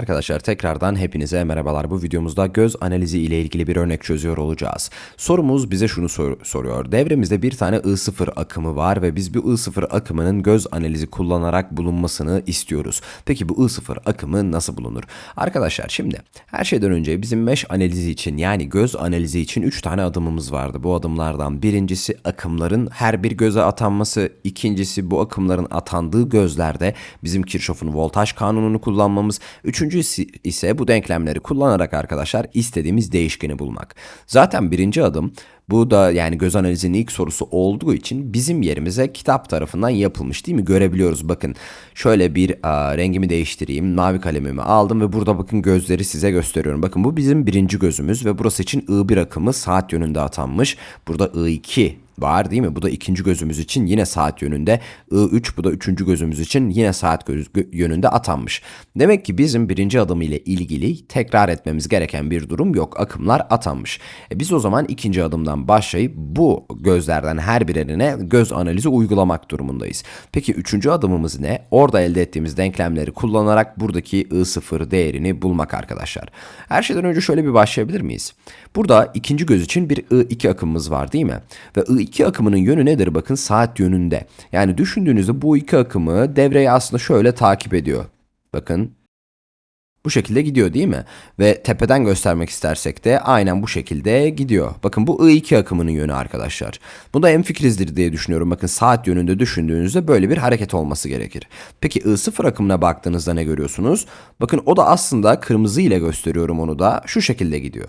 Arkadaşlar tekrardan hepinize merhabalar. Bu videomuzda göz analizi ile ilgili bir örnek çözüyor olacağız. Sorumuz bize şunu sor- soruyor. Devremizde bir tane I0 akımı var ve biz bu I0 akımının göz analizi kullanarak bulunmasını istiyoruz. Peki bu I0 akımı nasıl bulunur? Arkadaşlar şimdi her şeyden önce bizim mesh analizi için yani göz analizi için 3 tane adımımız vardı. Bu adımlardan birincisi akımların her bir göze atanması, ikincisi bu akımların atandığı gözlerde bizim Kirchhoff'un voltaj kanununu kullanmamız, üçüncüsü ise bu denklemleri kullanarak arkadaşlar istediğimiz değişkeni bulmak. Zaten birinci adım bu da yani göz analizinin ilk sorusu olduğu için bizim yerimize kitap tarafından yapılmış değil mi? Görebiliyoruz bakın. Şöyle bir a, rengimi değiştireyim. Mavi kalemimi aldım ve burada bakın gözleri size gösteriyorum. Bakın bu bizim birinci gözümüz ve burası için I1 akımı saat yönünde atanmış. Burada I2 var değil mi? Bu da ikinci gözümüz için yine saat yönünde. I3 bu da üçüncü gözümüz için yine saat yönünde atanmış. Demek ki bizim birinci adım ile ilgili tekrar etmemiz gereken bir durum yok. Akımlar atanmış. E biz o zaman ikinci adımdan başlayıp bu gözlerden her birine göz analizi uygulamak durumundayız. Peki üçüncü adımımız ne? Orada elde ettiğimiz denklemleri kullanarak buradaki I0 değerini bulmak arkadaşlar. Her şeyden önce şöyle bir başlayabilir miyiz? Burada ikinci göz için bir I2 akımımız var değil mi? Ve I2 akımının yönü nedir? Bakın saat yönünde. Yani düşündüğünüzde bu iki akımı devreyi aslında şöyle takip ediyor. Bakın bu şekilde gidiyor değil mi? Ve tepeden göstermek istersek de aynen bu şekilde gidiyor. Bakın bu I2 akımının yönü arkadaşlar. Bu da emfikrizdir diye düşünüyorum. Bakın saat yönünde düşündüğünüzde böyle bir hareket olması gerekir. Peki I0 akımına baktığınızda ne görüyorsunuz? Bakın o da aslında kırmızı ile gösteriyorum onu da şu şekilde gidiyor.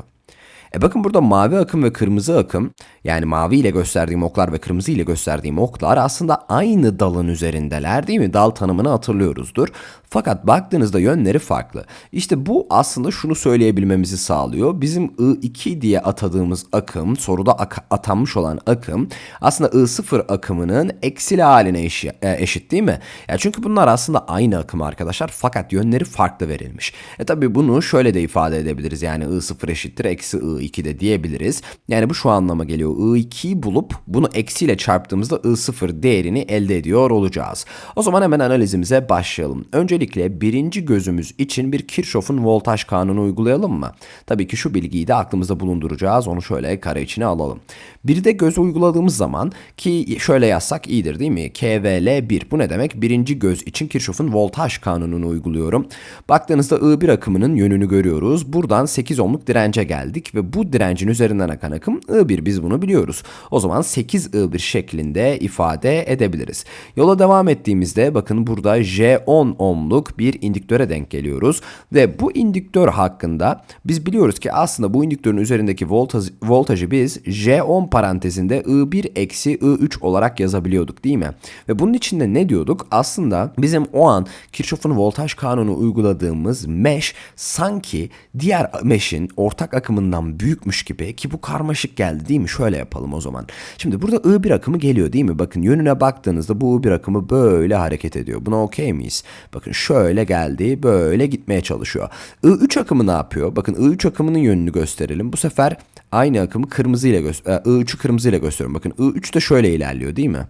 E bakın burada mavi akım ve kırmızı akım yani mavi ile gösterdiğim oklar ve kırmızı ile gösterdiğim oklar aslında aynı dalın üzerindeler değil mi? Dal tanımını hatırlıyoruzdur. Fakat baktığınızda yönleri farklı. İşte bu aslında şunu söyleyebilmemizi sağlıyor. Bizim I2 diye atadığımız akım, soruda atanmış olan akım aslında I0 akımının eksili haline eşi e, eşit değil mi? Ya çünkü bunlar aslında aynı akım arkadaşlar fakat yönleri farklı verilmiş. E tabi bunu şöyle de ifade edebiliriz yani I0 eşittir eksi I I2'de diyebiliriz. Yani bu şu anlama geliyor. I2'yi bulup bunu eksiyle çarptığımızda I0 değerini elde ediyor olacağız. O zaman hemen analizimize başlayalım. Öncelikle birinci gözümüz için bir Kirchhoff'un voltaj kanunu uygulayalım mı? Tabii ki şu bilgiyi de aklımızda bulunduracağız. Onu şöyle kare içine alalım. Bir de göz uyguladığımız zaman ki şöyle yazsak iyidir değil mi? KVL1 bu ne demek? Birinci göz için Kirchhoff'un voltaj kanununu uyguluyorum. Baktığınızda I1 akımının yönünü görüyoruz. Buradan 8 ohmluk dirence geldik ve bu direncin üzerinden akan akım I1 biz bunu biliyoruz. O zaman 8 I1 şeklinde ifade edebiliriz. Yola devam ettiğimizde bakın burada J10 ohmluk bir indüktöre denk geliyoruz ve bu indüktör hakkında biz biliyoruz ki aslında bu indüktörün üzerindeki voltaj, voltajı biz J10 parantezinde I1 eksi I3 olarak yazabiliyorduk değil mi? Ve bunun içinde ne diyorduk? Aslında bizim o an Kirchhoff'un voltaj kanunu uyguladığımız mesh sanki diğer mesh'in ortak akımından büyükmüş gibi ki bu karmaşık geldi değil mi? Şöyle yapalım o zaman. Şimdi burada I1 akımı geliyor değil mi? Bakın yönüne baktığınızda bu I1 akımı böyle hareket ediyor. Buna okey miyiz? Bakın şöyle geldi böyle gitmeye çalışıyor. I3 akımı ne yapıyor? Bakın I3 akımının yönünü gösterelim. Bu sefer aynı akımı kırmızı ile göster I3'ü kırmızı ile gösteriyorum. Bakın I3 de şöyle ilerliyor değil mi?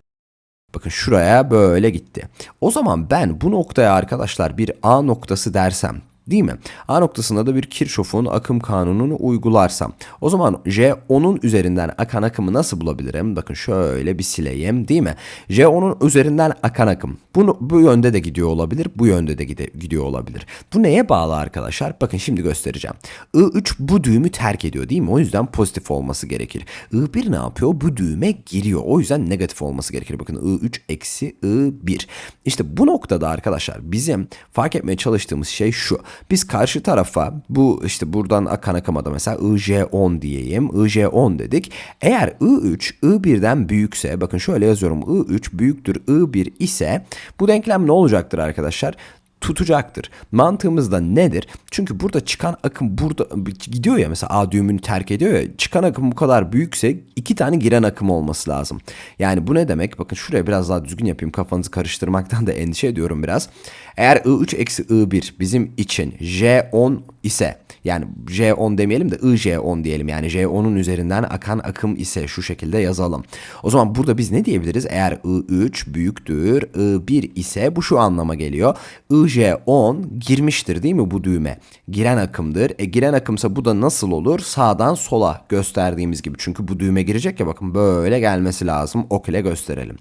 Bakın şuraya böyle gitti. O zaman ben bu noktaya arkadaşlar bir A noktası dersem Değil mi? A noktasında da bir Kirchhoff'un akım kanununu uygularsam o zaman J10'un üzerinden akan akımı nasıl bulabilirim? Bakın şöyle bir sileyim değil mi? J10'un üzerinden akan akım bunu, bu yönde de gidiyor olabilir, bu yönde de gide, gidiyor olabilir. Bu neye bağlı arkadaşlar? Bakın şimdi göstereceğim. I3 bu düğümü terk ediyor değil mi? O yüzden pozitif olması gerekir. I1 ne yapıyor? Bu düğüme giriyor. O yüzden negatif olması gerekir. Bakın I3 eksi I1. İşte bu noktada arkadaşlar bizim fark etmeye çalıştığımız şey şu. Biz karşı tarafa bu işte buradan akan akıma da mesela IJ10 diyeyim. IJ10 dedik. Eğer I3 I1'den büyükse bakın şöyle yazıyorum. I3 büyüktür I1 ise bu denklem ne olacaktır arkadaşlar? tutacaktır. Mantığımız da nedir? Çünkü burada çıkan akım burada gidiyor ya mesela A düğümünü terk ediyor ya çıkan akım bu kadar büyükse iki tane giren akım olması lazım. Yani bu ne demek? Bakın şuraya biraz daha düzgün yapayım kafanızı karıştırmaktan da endişe ediyorum biraz. Eğer I3 eksi I1 bizim için J10 ise yani J10 demeyelim de IJ10 diyelim. Yani J10'un üzerinden akan akım ise şu şekilde yazalım. O zaman burada biz ne diyebiliriz? Eğer I3 büyüktür I1 ise bu şu anlama geliyor. IJ IJ10 girmiştir değil mi bu düğme? Giren akımdır. E giren akımsa bu da nasıl olur? Sağdan sola gösterdiğimiz gibi. Çünkü bu düğme girecek ya bakın böyle gelmesi lazım. Ok ile gösterelim.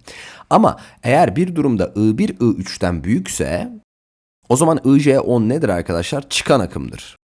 Ama eğer bir durumda I1 I3'ten büyükse o zaman IJ10 nedir arkadaşlar? Çıkan akımdır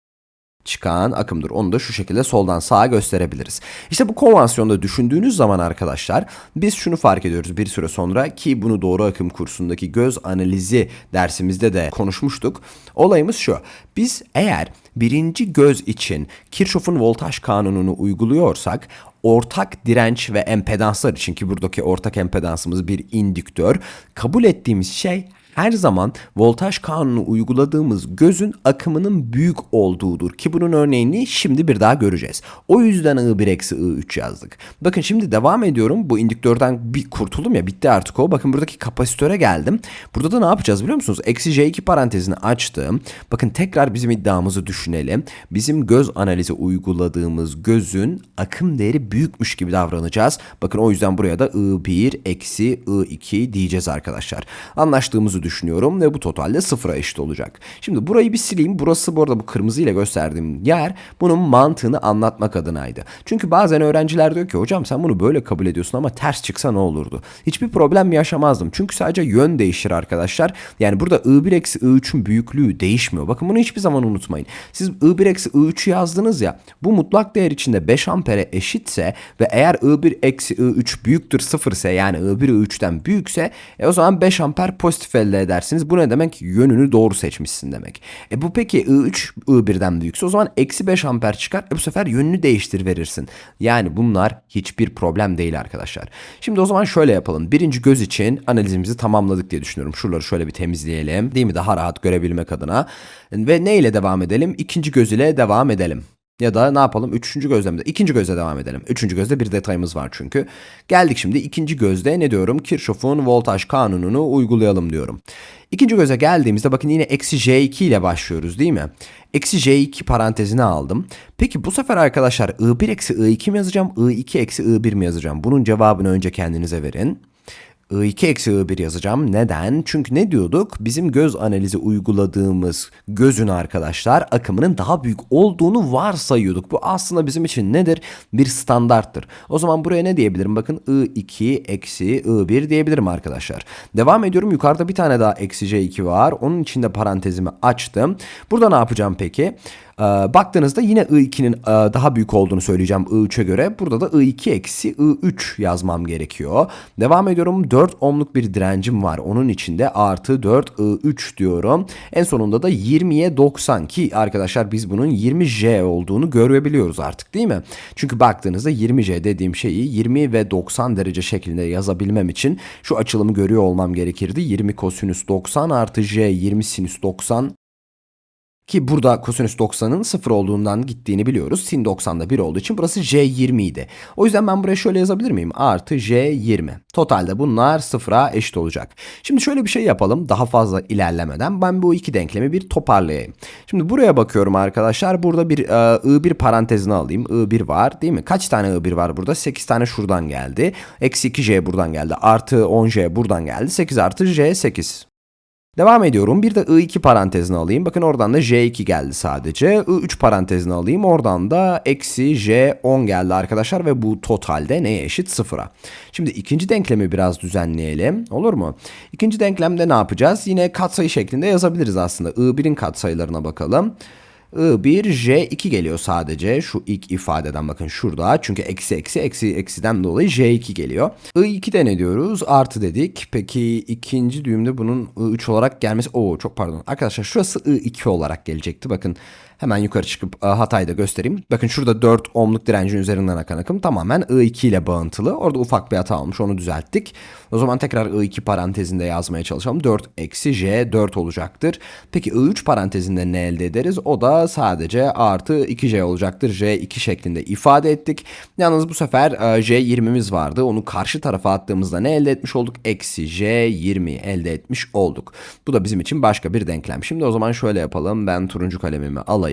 çıkan akımdır. Onu da şu şekilde soldan sağa gösterebiliriz. İşte bu konvansiyonda düşündüğünüz zaman arkadaşlar biz şunu fark ediyoruz bir süre sonra ki bunu doğru akım kursundaki göz analizi dersimizde de konuşmuştuk. Olayımız şu. Biz eğer birinci göz için Kirchhoff'un voltaj kanununu uyguluyorsak ortak direnç ve empedanslar için ki buradaki ortak empedansımız bir indüktör kabul ettiğimiz şey her zaman voltaj kanunu uyguladığımız gözün akımının büyük olduğudur ki bunun örneğini şimdi bir daha göreceğiz. O yüzden I1 eksi I3 yazdık. Bakın şimdi devam ediyorum. Bu indüktörden bir kurtuldum ya bitti artık o. Bakın buradaki kapasitöre geldim. Burada da ne yapacağız biliyor musunuz? Eksi J2 parantezini açtım. Bakın tekrar bizim iddiamızı düşünelim. Bizim göz analizi uyguladığımız gözün akım değeri büyükmüş gibi davranacağız. Bakın o yüzden buraya da I1 eksi I2 diyeceğiz arkadaşlar. Anlaştığımızı düşünüyorum ve bu totalde sıfıra eşit olacak. Şimdi burayı bir sileyim. Burası bu arada bu kırmızı ile gösterdiğim yer bunun mantığını anlatmak adınaydı. Çünkü bazen öğrenciler diyor ki hocam sen bunu böyle kabul ediyorsun ama ters çıksa ne olurdu? Hiçbir problem yaşamazdım. Çünkü sadece yön değişir arkadaşlar. Yani burada I1 eksi I3'ün büyüklüğü değişmiyor. Bakın bunu hiçbir zaman unutmayın. Siz I1 eksi I3'ü yazdınız ya bu mutlak değer içinde 5 ampere eşitse ve eğer I1 eksi I3 büyüktür 0 ise yani I1 I3'ten büyükse e o zaman 5 amper pozitif elde elde edersiniz. Bu ne demek? Yönünü doğru seçmişsin demek. E bu peki I3 I1'den büyükse o zaman eksi 5 amper çıkar. E bu sefer yönünü değiştir verirsin. Yani bunlar hiçbir problem değil arkadaşlar. Şimdi o zaman şöyle yapalım. Birinci göz için analizimizi tamamladık diye düşünüyorum. Şuraları şöyle bir temizleyelim. Değil mi? Daha rahat görebilmek adına. Ve ne ile devam edelim? İkinci göz ile devam edelim. Ya da ne yapalım? Üçüncü gözlemde. ikinci gözle devam edelim. Üçüncü gözde bir detayımız var çünkü. Geldik şimdi ikinci gözde ne diyorum? Kirchhoff'un voltaj kanununu uygulayalım diyorum. İkinci göze geldiğimizde bakın yine eksi J2 ile başlıyoruz değil mi? Eksi J2 parantezine aldım. Peki bu sefer arkadaşlar I1 eksi I2 mi yazacağım? I2 eksi I1 mi yazacağım? Bunun cevabını önce kendinize verin. I2 eksi I1 yazacağım. Neden? Çünkü ne diyorduk? Bizim göz analizi uyguladığımız gözün arkadaşlar akımının daha büyük olduğunu varsayıyorduk. Bu aslında bizim için nedir? Bir standarttır. O zaman buraya ne diyebilirim? Bakın I2 eksi I1 diyebilirim arkadaşlar. Devam ediyorum. Yukarıda bir tane daha eksi J2 var. Onun içinde parantezimi açtım. Burada ne yapacağım peki? Ee, baktığınızda yine I2'nin e, daha büyük olduğunu söyleyeceğim I3'e göre. Burada da I2 eksi I3 yazmam gerekiyor. Devam ediyorum. 4 ohmluk bir direncim var. Onun içinde artı 4 I3 diyorum. En sonunda da 20'ye 90 ki arkadaşlar biz bunun 20J olduğunu görebiliyoruz artık değil mi? Çünkü baktığınızda 20J dediğim şeyi 20 ve 90 derece şeklinde yazabilmem için şu açılımı görüyor olmam gerekirdi. 20 kosinüs 90 artı J 20 sinüs 90 ki burada kosinüs 90'ın 0 olduğundan gittiğini biliyoruz. Sin 90'da 1 olduğu için burası J20 idi. O yüzden ben buraya şöyle yazabilir miyim? Artı J20. Totalde bunlar 0'a eşit olacak. Şimdi şöyle bir şey yapalım. Daha fazla ilerlemeden ben bu iki denklemi bir toparlayayım. Şimdi buraya bakıyorum arkadaşlar. Burada bir e, I1 parantezini alayım. I1 var değil mi? Kaç tane I1 var burada? 8 tane şuradan geldi. Eksi 2J buradan geldi. Artı 10J buradan geldi. 8 artı J 8. Devam ediyorum. Bir de I2 parantezini alayım. Bakın oradan da J2 geldi sadece. I3 parantezini alayım. Oradan da eksi J10 geldi arkadaşlar ve bu totalde neye eşit? Sıfıra. Şimdi ikinci denklemi biraz düzenleyelim. Olur mu? İkinci denklemde ne yapacağız? Yine katsayı şeklinde yazabiliriz aslında. I1'in katsayılarına bakalım. I1 J2 geliyor sadece şu ilk ifadeden bakın şurada çünkü eksi eksi eksi eksiden dolayı J2 geliyor. I2'de ne diyoruz? Artı dedik. Peki ikinci düğümde bunun I3 olarak gelmesi Oo çok pardon. Arkadaşlar şurası I2 olarak gelecekti. Bakın Hemen yukarı çıkıp e, hatayı da göstereyim. Bakın şurada 4 ohmluk direncin üzerinden akan akım tamamen I2 ile bağıntılı. Orada ufak bir hata olmuş onu düzelttik. O zaman tekrar I2 parantezinde yazmaya çalışalım. 4 eksi J 4 olacaktır. Peki I3 parantezinde ne elde ederiz? O da sadece artı 2J olacaktır. J2 şeklinde ifade ettik. Yalnız bu sefer e, J20'miz vardı. Onu karşı tarafa attığımızda ne elde etmiş olduk? Eksi J20 elde etmiş olduk. Bu da bizim için başka bir denklem. Şimdi o zaman şöyle yapalım. Ben turuncu kalemimi alayım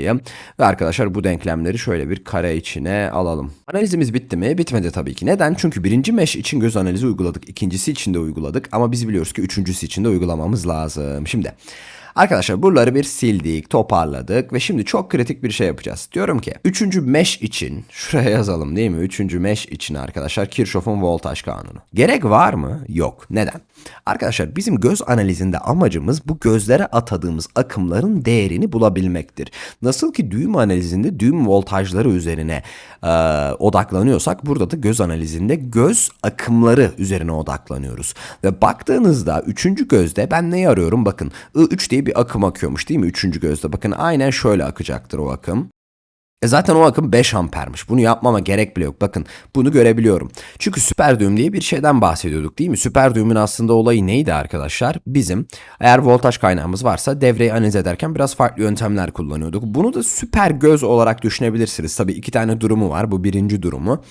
Ve arkadaşlar bu denklemleri şöyle bir kare içine alalım. Analizimiz bitti mi? Bitmedi tabii ki. Neden? Çünkü birinci mesh için göz analizi uyguladık. ikincisi için de uyguladık. Ama biz biliyoruz ki üçüncüsü için de uygulamamız lazım. Şimdi Arkadaşlar buraları bir sildik, toparladık ve şimdi çok kritik bir şey yapacağız. Diyorum ki 3. mesh için şuraya yazalım değil mi? 3. mesh için arkadaşlar Kirchhoff'un voltaj kanunu. Gerek var mı? Yok. Neden? Arkadaşlar bizim göz analizinde amacımız bu gözlere atadığımız akımların değerini bulabilmektir. Nasıl ki düğüm analizinde düğüm voltajları üzerine e, odaklanıyorsak burada da göz analizinde göz akımları üzerine odaklanıyoruz. Ve baktığınızda üçüncü gözde ben neyi arıyorum? Bakın I3 diye bir akım akıyormuş değil mi? Üçüncü gözde bakın aynen şöyle akacaktır o akım. E zaten o akım 5 ampermiş. Bunu yapmama gerek bile yok. Bakın bunu görebiliyorum. Çünkü süper düğüm diye bir şeyden bahsediyorduk değil mi? Süper düğümün aslında olayı neydi arkadaşlar? Bizim eğer voltaj kaynağımız varsa devreyi analiz ederken biraz farklı yöntemler kullanıyorduk. Bunu da süper göz olarak düşünebilirsiniz. Tabii iki tane durumu var. Bu birinci durumu.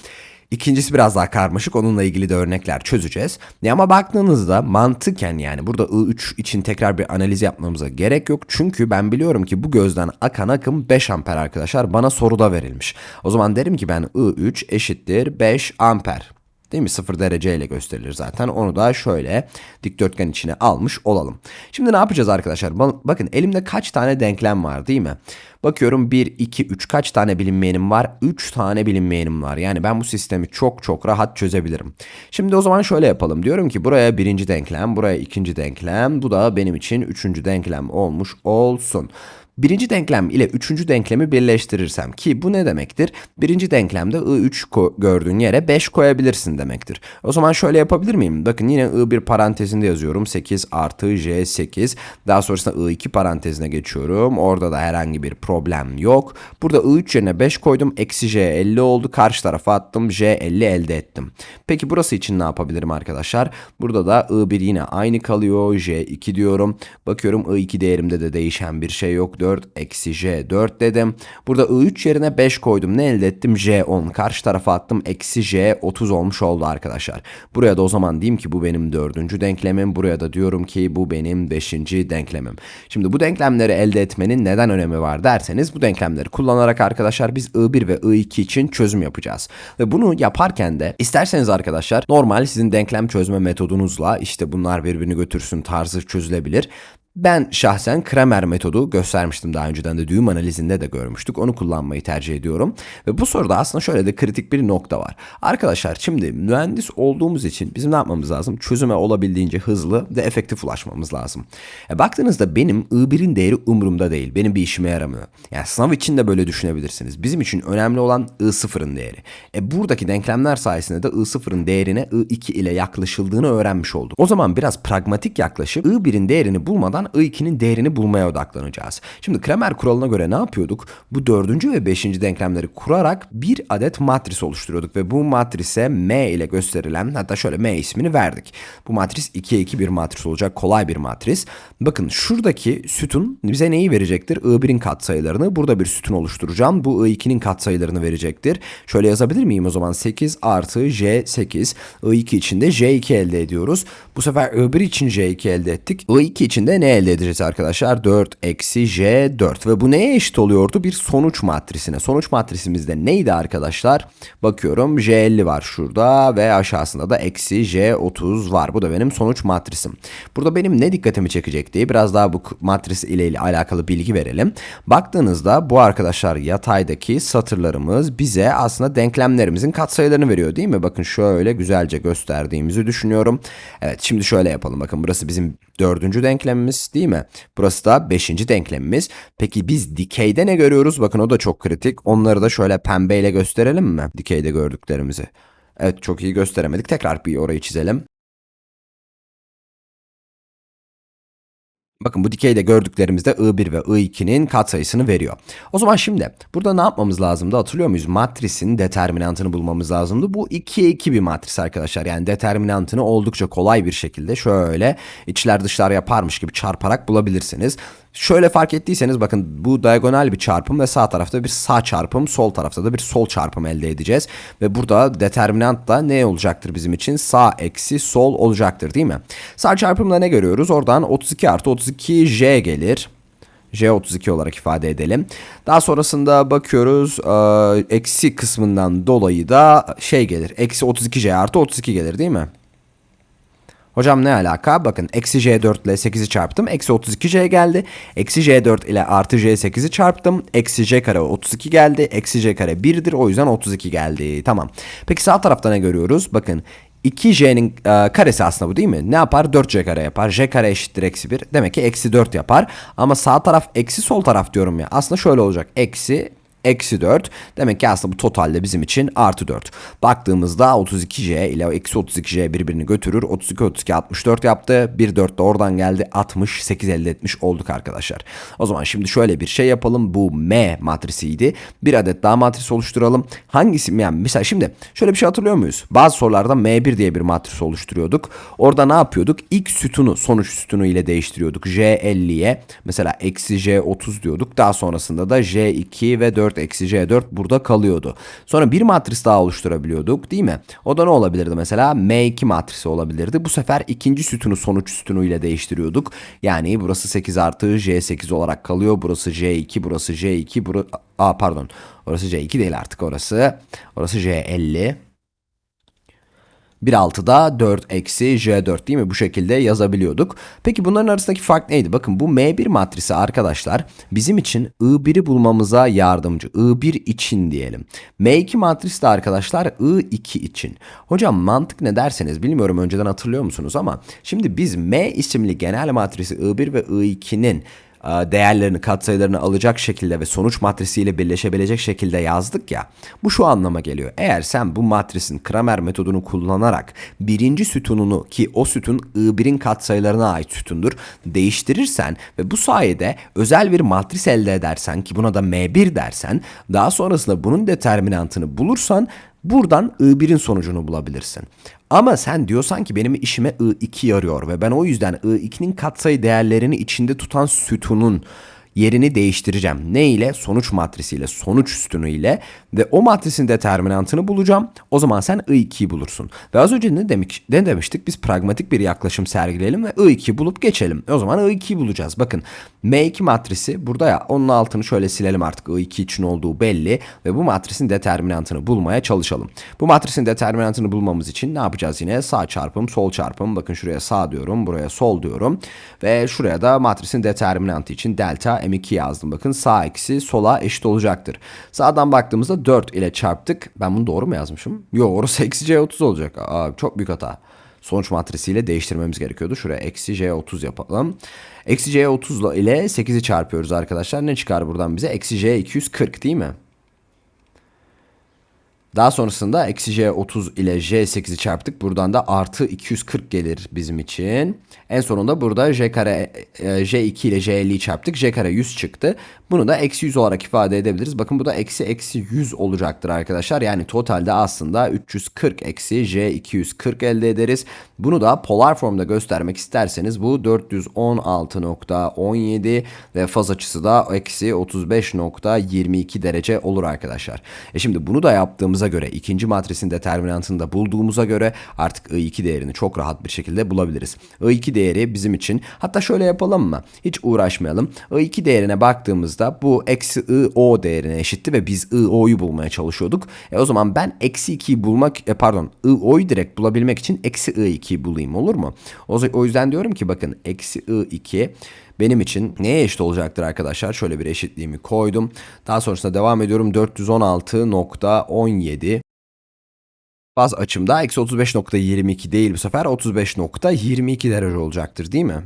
İkincisi biraz daha karmaşık. Onunla ilgili de örnekler çözeceğiz. Ya ama baktığınızda mantıken yani burada I3 için tekrar bir analiz yapmamıza gerek yok. Çünkü ben biliyorum ki bu gözden akan akım 5 amper arkadaşlar. Bana soruda verilmiş. O zaman derim ki ben I3 eşittir 5 amper. Değil mi? Sıfır dereceyle gösterilir zaten. Onu da şöyle dikdörtgen içine almış olalım. Şimdi ne yapacağız arkadaşlar? Bakın elimde kaç tane denklem var değil mi? Bakıyorum 1, 2, 3 kaç tane bilinmeyenim var? 3 tane bilinmeyenim var. Yani ben bu sistemi çok çok rahat çözebilirim. Şimdi o zaman şöyle yapalım. Diyorum ki buraya birinci denklem, buraya ikinci denklem. Bu da benim için üçüncü denklem olmuş olsun. Birinci denklem ile üçüncü denklemi birleştirirsem ki bu ne demektir? Birinci denklemde I3 gördüğün yere 5 koyabilirsin demektir. O zaman şöyle yapabilir miyim? Bakın yine I1 parantezinde yazıyorum. 8 artı J8. Daha sonrasında I2 parantezine geçiyorum. Orada da herhangi bir problem yok. Burada I3 yerine 5 koydum. Eksi J 50 oldu. Karşı tarafa attım. J 50 elde ettim. Peki burası için ne yapabilirim arkadaşlar? Burada da I1 yine aynı kalıyor. J2 diyorum. Bakıyorum I2 değerimde de değişen bir şey yok. 4 eksi j 4 dedim. Burada i3 yerine 5 koydum. Ne elde ettim? j 10. Karşı tarafa attım. Eksi j 30 olmuş oldu arkadaşlar. Buraya da o zaman diyeyim ki bu benim dördüncü denklemim. Buraya da diyorum ki bu benim beşinci denklemim. Şimdi bu denklemleri elde etmenin neden önemi var derseniz bu denklemleri kullanarak arkadaşlar biz I1 ve I2 için çözüm yapacağız. Ve bunu yaparken de isterseniz arkadaşlar normal sizin denklem çözme metodunuzla işte bunlar birbirini götürsün tarzı çözülebilir. Ben şahsen Kramer metodu göstermiştim daha önceden de düğüm analizinde de görmüştük. Onu kullanmayı tercih ediyorum. Ve bu soruda aslında şöyle de kritik bir nokta var. Arkadaşlar şimdi mühendis olduğumuz için bizim ne yapmamız lazım? Çözüme olabildiğince hızlı ve efektif ulaşmamız lazım. E baktığınızda benim I1'in değeri umurumda değil. Benim bir işime yaramıyor. Yani sınav için de böyle düşünebilirsiniz. Bizim için önemli olan I0'ın değeri. E buradaki denklemler sayesinde de I0'ın değerine I2 ile yaklaşıldığını öğrenmiş olduk. O zaman biraz pragmatik yaklaşıp I1'in değerini bulmadan ardından I2'nin değerini bulmaya odaklanacağız. Şimdi Kramer kuralına göre ne yapıyorduk? Bu dördüncü ve beşinci denklemleri kurarak bir adet matris oluşturuyorduk ve bu matrise M ile gösterilen hatta şöyle M ismini verdik. Bu matris 2'ye 2 bir matris olacak. Kolay bir matris. Bakın şuradaki sütun bize neyi verecektir? I1'in katsayılarını. Burada bir sütun oluşturacağım. Bu I2'nin katsayılarını verecektir. Şöyle yazabilir miyim o zaman? 8 artı J8. I2 için de J2 elde ediyoruz. Bu sefer I1 için J2 elde ettik. I2 için de ne elde edeceğiz arkadaşlar? 4 eksi J4 ve bu neye eşit oluyordu? Bir sonuç matrisine. Sonuç matrisimizde neydi arkadaşlar? Bakıyorum J50 var şurada ve aşağısında da eksi J30 var. Bu da benim sonuç matrisim. Burada benim ne dikkatimi çekecek diye biraz daha bu matris ile alakalı bilgi verelim. Baktığınızda bu arkadaşlar yataydaki satırlarımız bize aslında denklemlerimizin katsayılarını veriyor değil mi? Bakın şöyle güzelce gösterdiğimizi düşünüyorum. Evet şimdi şöyle yapalım. Bakın burası bizim dördüncü denklemimiz değil mi? Burası da beşinci denklemimiz. Peki biz dikeyde ne görüyoruz? Bakın o da çok kritik. Onları da şöyle pembeyle gösterelim mi? Dikeyde gördüklerimizi. Evet çok iyi gösteremedik. Tekrar bir orayı çizelim. Bakın bu dikeyde gördüklerimizde I1 ve I2'nin katsayısını veriyor. O zaman şimdi burada ne yapmamız lazımdı hatırlıyor muyuz? Matrisin determinantını bulmamız lazımdı. Bu 2'ye 2 bir matris arkadaşlar. Yani determinantını oldukça kolay bir şekilde şöyle içler dışlar yaparmış gibi çarparak bulabilirsiniz. Şöyle fark ettiyseniz bakın bu diagonal bir çarpım ve sağ tarafta bir sağ çarpım, sol tarafta da bir sol çarpım elde edeceğiz. Ve burada determinant da ne olacaktır bizim için? Sağ eksi sol olacaktır değil mi? Sağ çarpımda ne görüyoruz? Oradan 32 artı 32 j gelir. J32 olarak ifade edelim. Daha sonrasında bakıyoruz e, eksi kısmından dolayı da şey gelir. Eksi 32J artı 32 gelir değil mi? Hocam ne alaka? Bakın eksi J4 ile 8'i çarptım. Eksi 32J geldi. Eksi J4 ile artı J8'i çarptım. Eksi J kare 32 geldi. Eksi J kare 1'dir. O yüzden 32 geldi. Tamam. Peki sağ tarafta ne görüyoruz? Bakın 2J'nin e, karesi aslında bu değil mi? Ne yapar? 4J kare yapar. J kare eşittir eksi 1. Demek ki eksi 4 yapar. Ama sağ taraf eksi sol taraf diyorum ya. Aslında şöyle olacak. Eksi eksi 4. Demek ki aslında bu totalde bizim için artı 4. Baktığımızda 32J ile eksi 32J birbirini götürür. 32 32 64 yaptı. 1 4 de oradan geldi. 68 elde etmiş olduk arkadaşlar. O zaman şimdi şöyle bir şey yapalım. Bu M matrisiydi. Bir adet daha matris oluşturalım. Hangisi yani mesela şimdi şöyle bir şey hatırlıyor muyuz? Bazı sorularda M1 diye bir matris oluşturuyorduk. Orada ne yapıyorduk? İlk sütunu sonuç sütunu ile değiştiriyorduk. J50'ye mesela eksi J30 diyorduk. Daha sonrasında da J2 ve 4 eksi J4 burada kalıyordu. Sonra bir matris daha oluşturabiliyorduk değil mi? O da ne olabilirdi mesela? M2 matrisi olabilirdi. Bu sefer ikinci sütunu sonuç sütunu ile değiştiriyorduk. Yani burası 8 artı J8 olarak kalıyor. Burası J2, burası J2, bura... Aa pardon. Orası J2 değil artık orası. Orası J50. 1.6'da 4 eksi J4 değil mi? Bu şekilde yazabiliyorduk. Peki bunların arasındaki fark neydi? Bakın bu M1 matrisi arkadaşlar bizim için I1'i bulmamıza yardımcı. I1 için diyelim. M2 matrisi de arkadaşlar I2 için. Hocam mantık ne derseniz bilmiyorum önceden hatırlıyor musunuz ama şimdi biz M isimli genel matrisi I1 ve I2'nin değerlerini, katsayılarını alacak şekilde ve sonuç matrisiyle birleşebilecek şekilde yazdık ya. Bu şu anlama geliyor. Eğer sen bu matrisin Kramer metodunu kullanarak birinci sütununu ki o sütun I1'in katsayılarına ait sütundur değiştirirsen ve bu sayede özel bir matris elde edersen ki buna da M1 dersen daha sonrasında bunun determinantını bulursan Buradan I1'in sonucunu bulabilirsin. Ama sen diyorsan ki benim işime I2 yarıyor ve ben o yüzden I2'nin katsayı değerlerini içinde tutan sütunun yerini değiştireceğim. Ne ile? Sonuç matrisiyle, sonuç sütunu ile ve o matrisin determinantını bulacağım. O zaman sen I2'yi bulursun. Ve az önce ne, demek, ne demiştik? Biz pragmatik bir yaklaşım sergileyelim ve I2'yi bulup geçelim. O zaman I2'yi bulacağız. Bakın M2 matrisi burada ya onun altını şöyle silelim artık I2 için olduğu belli ve bu matrisin determinantını bulmaya çalışalım. Bu matrisin determinantını bulmamız için ne yapacağız yine? Sağ çarpım, sol çarpım. Bakın şuraya sağ diyorum, buraya sol diyorum ve şuraya da matrisin determinantı için delta M2 yazdım. Bakın sağ eksi sola eşit olacaktır. Sağdan baktığımızda 4 ile çarptık. Ben bunu doğru mu yazmışım? Yok orası eksi C30 olacak. Aa, çok büyük hata. Sonuç matrisiyle değiştirmemiz gerekiyordu. Şuraya eksi J30 yapalım. Eksi J30 ile 8'i çarpıyoruz arkadaşlar. Ne çıkar buradan bize? Eksi J240 değil mi? Daha sonrasında eksi J30 ile J8'i çarptık. Buradan da artı 240 gelir bizim için. En sonunda burada J kare e, J2 ile J50'yi çarptık. J kare 100 çıktı. Bunu da eksi 100 olarak ifade edebiliriz. Bakın bu da eksi eksi 100 olacaktır arkadaşlar. Yani totalde aslında 340 eksi J240 elde ederiz. Bunu da polar formda göstermek isterseniz bu 416.17 ve faz açısı da eksi 35.22 derece olur arkadaşlar. E şimdi bunu da yaptığımıza göre ikinci matrisin determinantını da bulduğumuza göre artık I2 değerini çok rahat bir şekilde bulabiliriz. I2 değeri bizim için hatta şöyle yapalım mı? Hiç uğraşmayalım. I2 değerine baktığımızda bu eksi I-O değerine eşitti ve biz I-O'yu bulmaya çalışıyorduk. E o zaman ben eksi 2'yi bulmak e pardon I-O'yu direkt bulabilmek için eksi I2'yi bulayım olur mu? O, yüzden diyorum ki bakın eksi I2 benim için neye eşit olacaktır arkadaşlar? Şöyle bir eşitliğimi koydum. Daha sonrasında devam ediyorum. 416.17 Baz açımda eksi 35.22 değil bu sefer 35.22 derece olacaktır değil mi?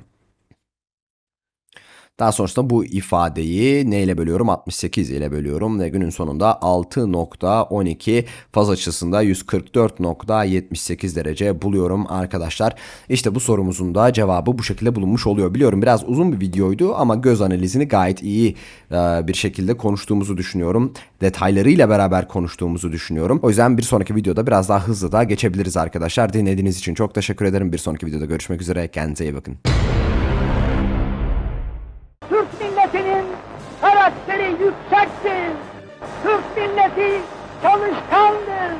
Daha sonrasında bu ifadeyi neyle bölüyorum? 68 ile bölüyorum ve günün sonunda 6.12 faz açısında 144.78 derece buluyorum arkadaşlar. İşte bu sorumuzun da cevabı bu şekilde bulunmuş oluyor. Biliyorum biraz uzun bir videoydu ama göz analizini gayet iyi bir şekilde konuştuğumuzu düşünüyorum. Detaylarıyla beraber konuştuğumuzu düşünüyorum. O yüzden bir sonraki videoda biraz daha hızlı da geçebiliriz arkadaşlar. Dinlediğiniz için çok teşekkür ederim. Bir sonraki videoda görüşmek üzere. Kendinize iyi bakın. Türk milleti çalışkandır.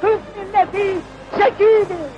Türk milleti zekidir.